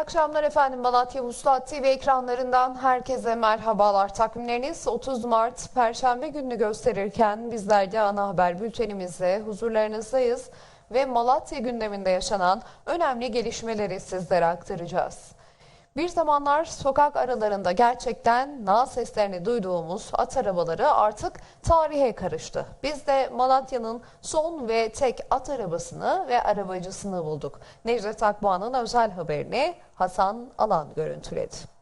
akşamlar efendim Malatya Vuslat TV ekranlarından herkese merhabalar. Takvimleriniz 30 Mart Perşembe gününü gösterirken bizler de ana haber bültenimizle huzurlarınızdayız ve Malatya gündeminde yaşanan önemli gelişmeleri sizlere aktaracağız. Bir zamanlar sokak aralarında gerçekten nal seslerini duyduğumuz at arabaları artık tarihe karıştı. Biz de Malatya'nın son ve tek at arabasını ve arabacısını bulduk. Necdet Akboğan'ın özel haberini Hasan Alan görüntüledi.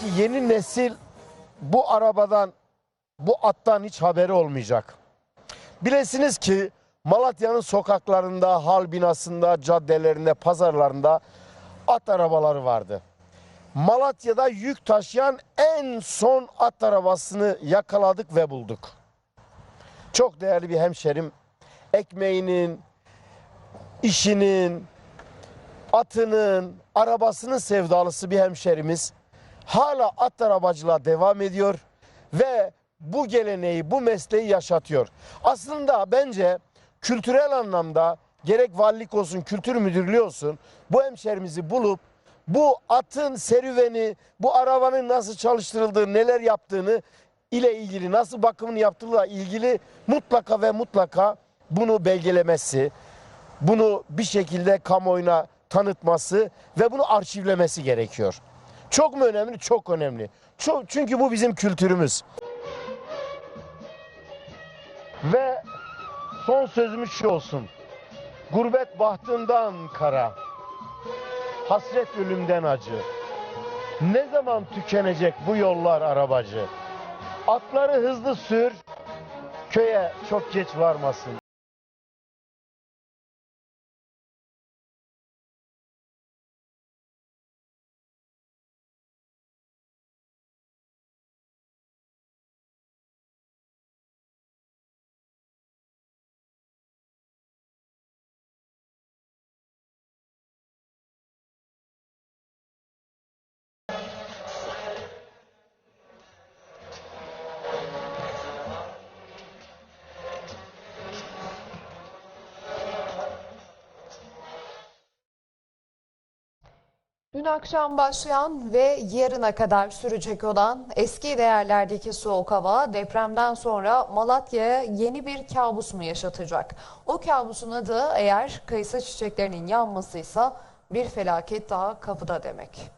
Ki yeni nesil bu arabadan, bu attan hiç haberi olmayacak. Bilesiniz ki Malatya'nın sokaklarında, hal binasında, caddelerinde, pazarlarında at arabaları vardı. Malatya'da yük taşıyan en son at arabasını yakaladık ve bulduk. Çok değerli bir hemşerim ekmeğinin, işinin, atının, arabasının sevdalısı bir hemşerimiz hala at arabacılığa devam ediyor ve bu geleneği, bu mesleği yaşatıyor. Aslında bence kültürel anlamda gerek valilik olsun, kültür müdürlüğü olsun bu hemşerimizi bulup bu atın serüveni, bu arabanın nasıl çalıştırıldığı, neler yaptığını ile ilgili, nasıl bakımını yaptığıyla ilgili mutlaka ve mutlaka bunu belgelemesi, bunu bir şekilde kamuoyuna tanıtması ve bunu arşivlemesi gerekiyor. Çok mu önemli? Çok önemli. Çok, çünkü bu bizim kültürümüz. Ve son sözümüz şu olsun. Gurbet bahtından kara, hasret ölümden acı. Ne zaman tükenecek bu yollar arabacı? Atları hızlı sür, köye çok geç varmasın. Dün akşam başlayan ve yarına kadar sürecek olan eski değerlerdeki soğuk hava depremden sonra Malatya'ya yeni bir kabus mu yaşatacak? O kabusun adı eğer kayısı çiçeklerinin yanmasıysa bir felaket daha kapıda demek.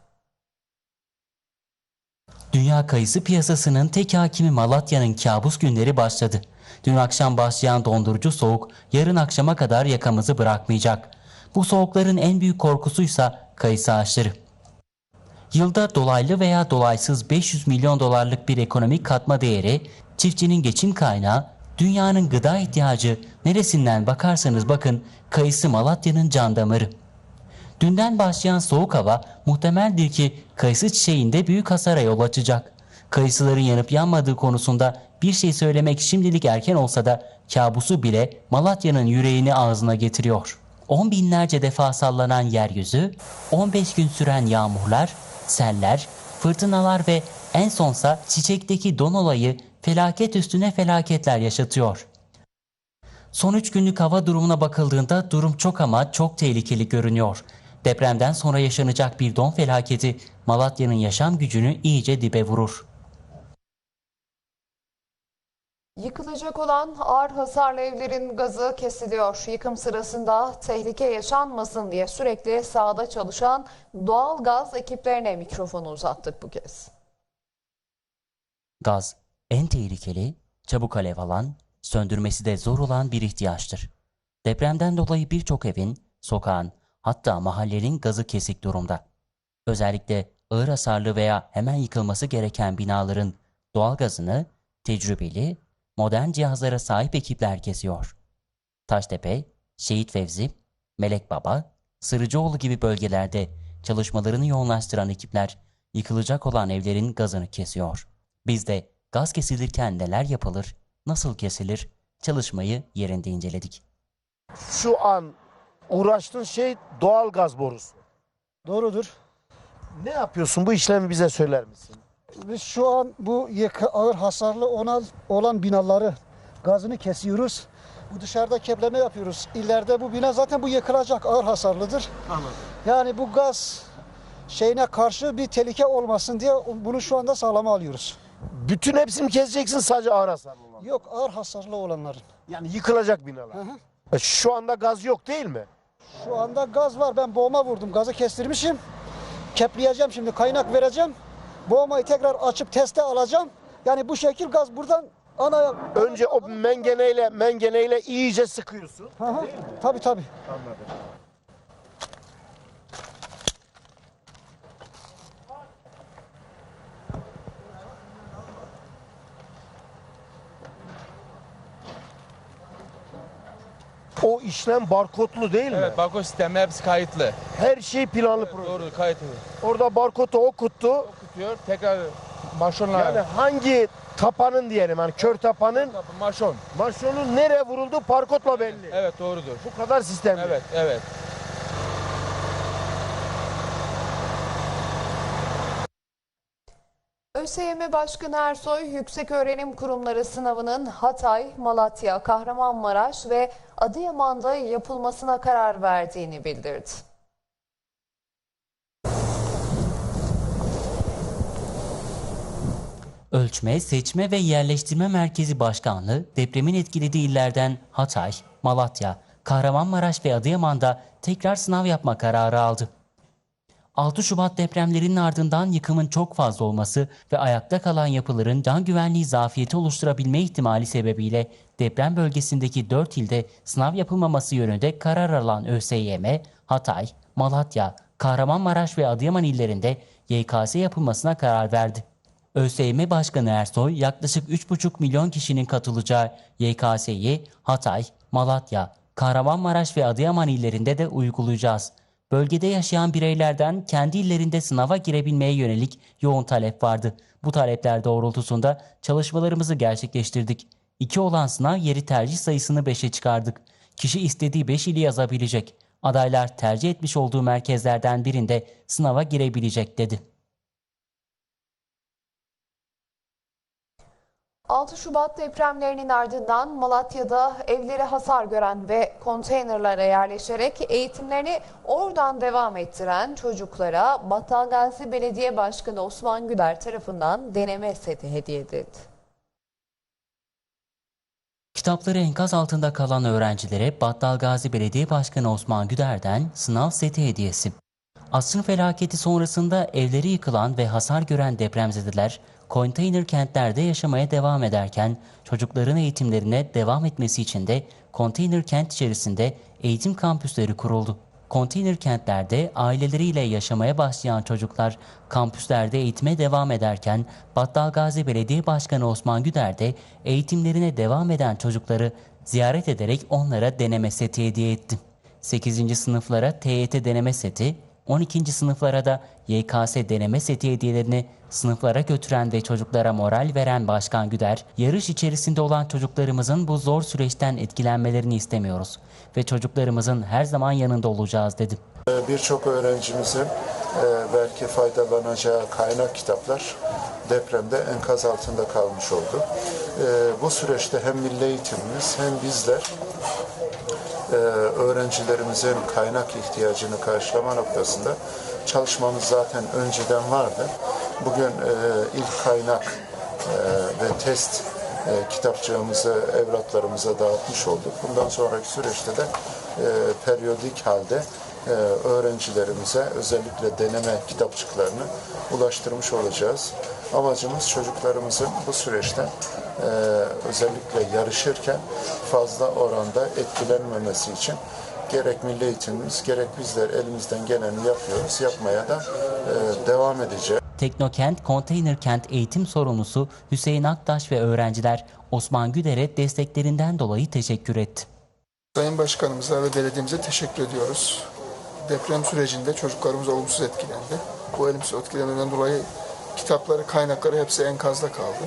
Dünya kayısı piyasasının tek hakimi Malatya'nın kabus günleri başladı. Dün akşam başlayan dondurucu soğuk yarın akşama kadar yakamızı bırakmayacak. Bu soğukların en büyük korkusuysa kayısı ağaçları. Yılda dolaylı veya dolaysız 500 milyon dolarlık bir ekonomik katma değeri, çiftçinin geçim kaynağı, dünyanın gıda ihtiyacı neresinden bakarsanız bakın kayısı Malatya'nın can damarı. Dünden başlayan soğuk hava muhtemeldir ki kayısı çiçeğinde büyük hasara yol açacak. Kayısıların yanıp yanmadığı konusunda bir şey söylemek şimdilik erken olsa da kabusu bile Malatya'nın yüreğini ağzına getiriyor. On binlerce defa sallanan yeryüzü, 15 gün süren yağmurlar, seller, fırtınalar ve en sonsa çiçekteki don olayı felaket üstüne felaketler yaşatıyor. Son 3 günlük hava durumuna bakıldığında durum çok ama çok tehlikeli görünüyor. Depremden sonra yaşanacak bir don felaketi Malatya'nın yaşam gücünü iyice dibe vurur. Yıkılacak olan ağır hasarlı evlerin gazı kesiliyor. Yıkım sırasında tehlike yaşanmasın diye sürekli sahada çalışan doğal gaz ekiplerine mikrofonu uzattık bu kez. Gaz en tehlikeli, çabuk alev alan, söndürmesi de zor olan bir ihtiyaçtır. Depremden dolayı birçok evin, sokağın, hatta mahallenin gazı kesik durumda. Özellikle ağır hasarlı veya hemen yıkılması gereken binaların doğalgazını tecrübeli, modern cihazlara sahip ekipler kesiyor. Taştepe, Şehit Fevzi, Melek Baba, Sırıcıoğlu gibi bölgelerde çalışmalarını yoğunlaştıran ekipler yıkılacak olan evlerin gazını kesiyor. Biz de gaz kesilirken neler yapılır, nasıl kesilir çalışmayı yerinde inceledik. Şu an uğraştığın şey doğal gaz borusu. Doğrudur. Ne yapıyorsun? Bu işlemi bize söyler misin? Biz şu an bu yıkı, ağır hasarlı olan, olan binaları gazını kesiyoruz. Bu dışarıda kepleme yapıyoruz. İleride bu bina zaten bu yıkılacak ağır hasarlıdır. Anladım. Yani bu gaz şeyine karşı bir tehlike olmasın diye bunu şu anda sağlama alıyoruz. Bütün hepsini keseceksin sadece ağır hasarlı olan? Yok ağır hasarlı olanların. Yani yıkılacak binalar. Hı hı. E, Şu anda gaz yok değil mi? Şu anda gaz var. Ben boğma vurdum. Gazı kestirmişim. Kepleyeceğim şimdi. Kaynak vereceğim. Boğmayı tekrar açıp teste alacağım. Yani bu şekil gaz buradan ana... Önce o mengeneyle mengeneyle iyice sıkıyorsun. Hı hı. Tabii tabii. Anladım. O işlem barkodlu değil mi? Evet barkod sistemi hepsi kayıtlı. Her şey planlı proje. Doğru kayıtlı. Orada barkodu okuttu. Tutuyor tekrar maşonla. Yani hangi tapanın diyelim hani kör tapanın maşon. maşonun nereye vurulduğu parkotla belli. Evet doğrudur. Bu kadar sistemli. Evet evet. ÖSYM Başkanı Ersoy, Yükseköğrenim Kurumları sınavının Hatay, Malatya, Kahramanmaraş ve Adıyaman'da yapılmasına karar verdiğini bildirdi. Ölçme, Seçme ve Yerleştirme Merkezi Başkanlığı depremin etkilediği illerden Hatay, Malatya, Kahramanmaraş ve Adıyaman'da tekrar sınav yapma kararı aldı. 6 Şubat depremlerinin ardından yıkımın çok fazla olması ve ayakta kalan yapıların can güvenliği zafiyeti oluşturabilme ihtimali sebebiyle deprem bölgesindeki 4 ilde sınav yapılmaması yönünde karar alan ÖSYM, Hatay, Malatya, Kahramanmaraş ve Adıyaman illerinde YKS yapılmasına karar verdi. ÖSYM Başkanı Ersoy yaklaşık 3,5 milyon kişinin katılacağı YKS'yi Hatay, Malatya, Kahramanmaraş ve Adıyaman illerinde de uygulayacağız. Bölgede yaşayan bireylerden kendi illerinde sınava girebilmeye yönelik yoğun talep vardı. Bu talepler doğrultusunda çalışmalarımızı gerçekleştirdik. 2 olan sınav yeri tercih sayısını 5'e çıkardık. Kişi istediği 5 ili yazabilecek. Adaylar tercih etmiş olduğu merkezlerden birinde sınava girebilecek dedi. 6 Şubat depremlerinin ardından Malatya'da evlere hasar gören ve konteynerlara yerleşerek eğitimlerini oradan devam ettiren çocuklara Battalgazi Belediye Başkanı Osman Güler tarafından deneme seti hediye edildi. Kitapları enkaz altında kalan öğrencilere Battalgazi Belediye Başkanı Osman Güder'den sınav seti hediyesi. Asrın felaketi sonrasında evleri yıkılan ve hasar gören depremzedeler konteyner kentlerde yaşamaya devam ederken çocukların eğitimlerine devam etmesi için de konteyner kent içerisinde eğitim kampüsleri kuruldu. Konteyner kentlerde aileleriyle yaşamaya başlayan çocuklar kampüslerde eğitime devam ederken Battalgazi Belediye Başkanı Osman Güder de eğitimlerine devam eden çocukları ziyaret ederek onlara deneme seti hediye etti. 8. sınıflara TYT deneme seti, 12. sınıflara da YKS deneme seti hediyelerini sınıflara götüren ve çocuklara moral veren Başkan Güder, yarış içerisinde olan çocuklarımızın bu zor süreçten etkilenmelerini istemiyoruz ve çocuklarımızın her zaman yanında olacağız dedi. Ee, Birçok öğrencimizin e, belki faydalanacağı kaynak kitaplar depremde enkaz altında kalmış oldu. E, Bu süreçte hem milli eğitimimiz hem bizler e, öğrencilerimizin kaynak ihtiyacını karşılama noktasında çalışmamız zaten önceden vardı. Bugün e, ilk kaynak e, ve test e, kitapçığımızı evlatlarımıza dağıtmış olduk. Bundan sonraki süreçte de e, periyodik halde e, öğrencilerimize özellikle deneme kitapçıklarını ulaştırmış olacağız. Amacımız çocuklarımızın bu süreçte e, özellikle yarışırken fazla oranda etkilenmemesi için gerek milli eğitimimiz gerek bizler elimizden geleni yapıyoruz. Yapmaya da e, devam edeceğiz. Teknokent Konteyner Kent eğitim sorumlusu Hüseyin Aktaş ve öğrenciler Osman Güder'e desteklerinden dolayı teşekkür etti. Sayın Başkanımıza ve belediyemize teşekkür ediyoruz. Deprem sürecinde çocuklarımız olumsuz etkilendi. Bu olumsuz etkilemeden dolayı kitapları, kaynakları hepsi enkazda kaldı.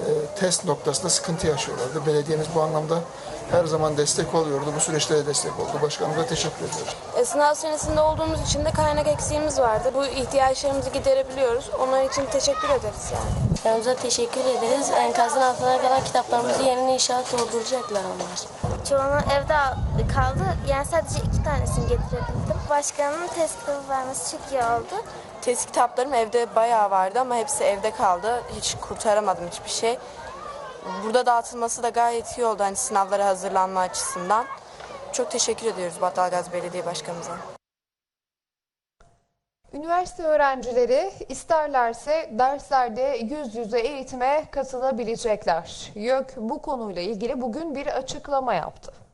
Ee, test noktasında sıkıntı yaşıyorlardı. Belediyemiz bu anlamda her zaman destek oluyordu. Bu süreçte de destek oldu. Başkanımıza teşekkür ediyoruz. E, Sınav senesinde olduğumuz için de kaynak eksiğimiz vardı. Bu ihtiyaçlarımızı giderebiliyoruz. Onlar için teşekkür ederiz yani. Başkanımıza teşekkür ederiz. Enkazın altına kalan kitaplarımızı yerine inşallah dolduracaklar onlar. Çoğunu evde kaldı. Yani sadece iki tanesini getirebildim. Başkanın test kitabı vermesi çok iyi oldu. Test kitaplarım evde bayağı vardı ama hepsi evde kaldı. Hiç kurtaramadım hiçbir şey. Burada dağıtılması da gayet iyi oldu hani sınavlara hazırlanma açısından. Çok teşekkür ediyoruz Battalgaz Belediye Başkanımıza. Üniversite öğrencileri isterlerse derslerde yüz yüze eğitime katılabilecekler. YÖK bu konuyla ilgili bugün bir açıklama yaptı.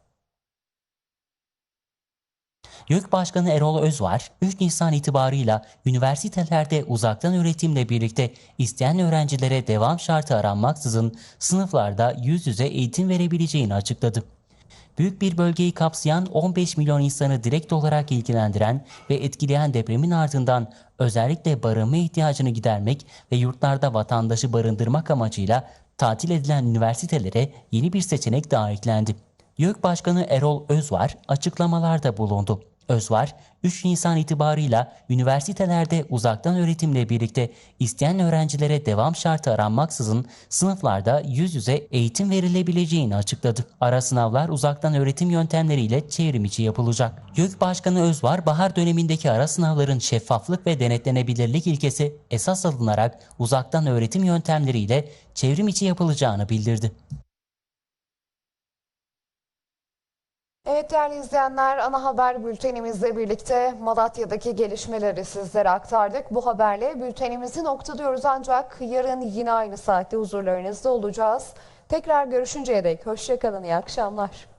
YÖK Başkanı Erol Özvar, 3 Nisan itibarıyla üniversitelerde uzaktan öğretimle birlikte isteyen öğrencilere devam şartı aranmaksızın sınıflarda yüz yüze eğitim verebileceğini açıkladı. Büyük bir bölgeyi kapsayan 15 milyon insanı direkt olarak ilgilendiren ve etkileyen depremin ardından özellikle barınma ihtiyacını gidermek ve yurtlarda vatandaşı barındırmak amacıyla tatil edilen üniversitelere yeni bir seçenek daha eklendi. YÖK Başkanı Erol Özvar açıklamalarda bulundu. Özvar, 3 Nisan itibarıyla üniversitelerde uzaktan öğretimle birlikte isteyen öğrencilere devam şartı aranmaksızın sınıflarda yüz yüze eğitim verilebileceğini açıkladı. Ara sınavlar uzaktan öğretim yöntemleriyle çevrim içi yapılacak. YÖK Başkanı Özvar, bahar dönemindeki ara sınavların şeffaflık ve denetlenebilirlik ilkesi esas alınarak uzaktan öğretim yöntemleriyle çevrim içi yapılacağını bildirdi. Evet değerli izleyenler ana haber bültenimizle birlikte Malatya'daki gelişmeleri sizlere aktardık. Bu haberle bültenimizi noktalıyoruz ancak yarın yine aynı saatte huzurlarınızda olacağız. Tekrar görüşünceye dek hoşçakalın iyi akşamlar.